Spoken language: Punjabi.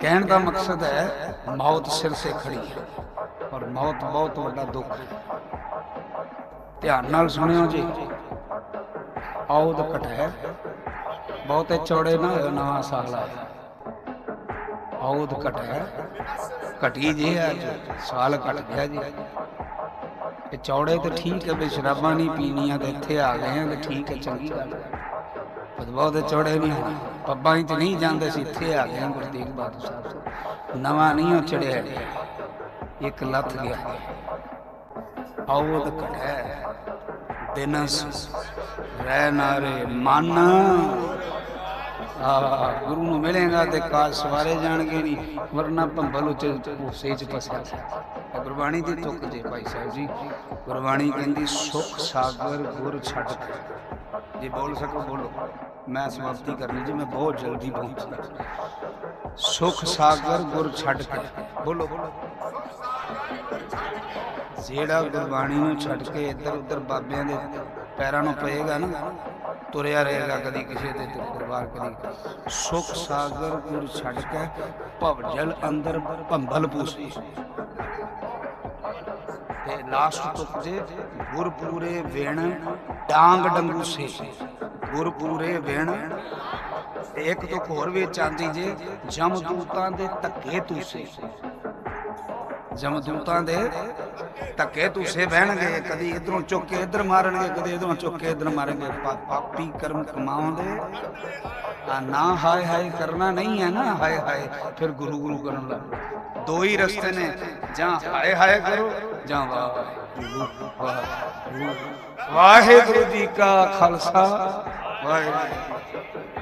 ਕਹਿਣ ਦਾ ਮਕਸਦ ਹੈ, ਮੌਤ ਸਿਰ ਸੇ ਖੜੀ ਹੈ ਔਰ ਮੌਤ ਬਹੁਤ ਵੱਡਾ ਦੁੱਖ ਹੈ। ਧਿਆਨ ਨਾਲ ਸੁਣਿਓ ਜੀ। ਆਉਦ ਘਟੈ ਬਹੁਤੇ ਚੌੜੇ ਨਾ ਹੋਇਓ, ਨਵਾਂ ਸਾਲ ਆਇਆ। ਆਉਦ ਘਟੈ ਘਟੀ ਜੀ ਅੱਜ, ਸਾਲ ਘਟ ਗਿਆ ਜੀ। ਇਹ ਚੌੜੇ ਤੇ ਠੀਕ ਹੈ ਵੀ ਸ਼ਰਾਬਾਂ ਨਹੀਂ ਪੀਣੀਆਂ ਤੇ ਇੱਥੇ ਆ ਗਏ ਆ ਤੇ ਠੀਕ ਹੈ, ਚੰਗੀ ਗੱਲ ਹੈ। ਪਰ ਚੌੜੇ ਨਹੀਂ ਹੋਣਾ। ਪੱਬਾਂ 'ਚ ਨਹੀਂ ਜਾਂਦੇ ਸੀ, ਇੱਥੇ ਆ ਗਏ ਗੁਰੂ ਤੇਗ ਬਹਾਦਰ ਸਾਹਿਬ। ਨਵਾਂ ਨਹੀਂ ਉਹ ਚੜਿਆ ਇੱਕ ਲੱਥ ਗਿਆ। ਆਉਦ ਘਟੈ ਦਿਨਸ। ਰਹਿ ਨਾਰੇ ਮਨ। ਆ ਗੁਰੂ ਨੂੰ ਮਿਲੇਗਾ ਤੇ ਕਾਜ ਸਵਾਰੇ ਜਾਣਗੇ ਨਹੀਂ, ਵਰਨਾ ਭੰਬਲ ਉੱਚ ਉਸੇ ਚ ਫਸਿਆ ਇਹ ਗੁਰਬਾਣੀ ਦੀ ਤੁਕ ਜੇ ਭਾਈ ਸਾਹਿਬ ਜੀ, ਗੁਰਬਾਣੀ ਕਹਿੰਦੀ, ਸੁਖ ਸਾਗਰ ਗੁਰ ਛੱਡ ਜੇ ਬੋਲ ਸਕੋ, ਬੋਲੋ। ਮੈਂ ਸਮਾਪਤੀ ਕਰਨੀ ਜੀ, ਮੈਂ ਬਹੁਤ ਜਲਦੀ ਪਹੁੰਚਦਾ ਸੁਖ ਸਾਗਰ ਗੁਰ ਛੱਡ ਕੇ। ਬੋਲੋ। ਜਿਹੜਾ ਗੁਰਬਾਣੀ ਨੂੰ ਛੱਡ ਕੇ ਇੱਧਰ ਉੱਧਰ ਬਾਬਿਆਂ ਦੇ ਪੈਰਾਂ ਨੂੰ ਪਏਗਾ ਨਾ, ਤੁਰਿਆ ਰਹੇਗਾ ਕਦੀ ਕਿਸੇ ਦੇ ਤੇ ਦਰਬਾਰ ਕਦੀ ਸੁਖ ਸਾਗਰ ਗੁਰ ਛੱਡ ਕੇ ਭਵ ਅੰਦਰ ਭੰਬਲ ਪੂਸੀ। ਤੇ ਲਾਸਟ ਤੁਕ ਜੇ ਗੁਰ ਵੇਣ ਡਾਂਗ ਡੰਗੂ ਸੇ ਵੇਣ ਤੇ ਇੱਕ ਤੁਕ ਹੋਰ ਵੀ ਚਾਂਦੀ ਜੇ ਜਮਦੂਤਾਂ ਦੇ ਧੱਕੇ ਤੂਸੇ। ਜਮਦੂਤਾਂ ਦੇ ਧੱਕੇ ਤੁਸੇ ਬਹਿਣਗੇ, ਕਦੀ ਇਧਰੋਂ ਚੁੱਕ ਕੇ ਇਧਰ ਮਾਰਨਗੇ, ਕਦੀ ਇਧਰੋਂ ਚੁੱਕ ਕੇ ਇਧਰ ਮਾਰਨਗੇ। ਪਾਪੀ ਕਰਮ ਕਮਾਉਂਦੇ। ਆ ਨਾ ਹਾਏ ਹਾਏ ਕਰਨਾ ਨਹੀਂ ਹੈ ਨਾ, ਹਾਏ ਹਾਏ, ਫਿਰ ਗੁਰੂ ਗੁਰੂ ਕਰਨ ਲੱਗ ਦੋ ਹੀ ਰਸਤੇ ਨੇ, ਜਾਂ ਹਾਏ ਹਾਏ ਕਰੋ, ਜਾਂ ਵਾਹਿਗੁਰੂ ਵਾਹਿਗੁਰੂ ਵਾਹਿਗੁਰੂ ਜੀ ਕਾ ਖਾਲਸਾ, ਵਾਹਿਗੁਰੂ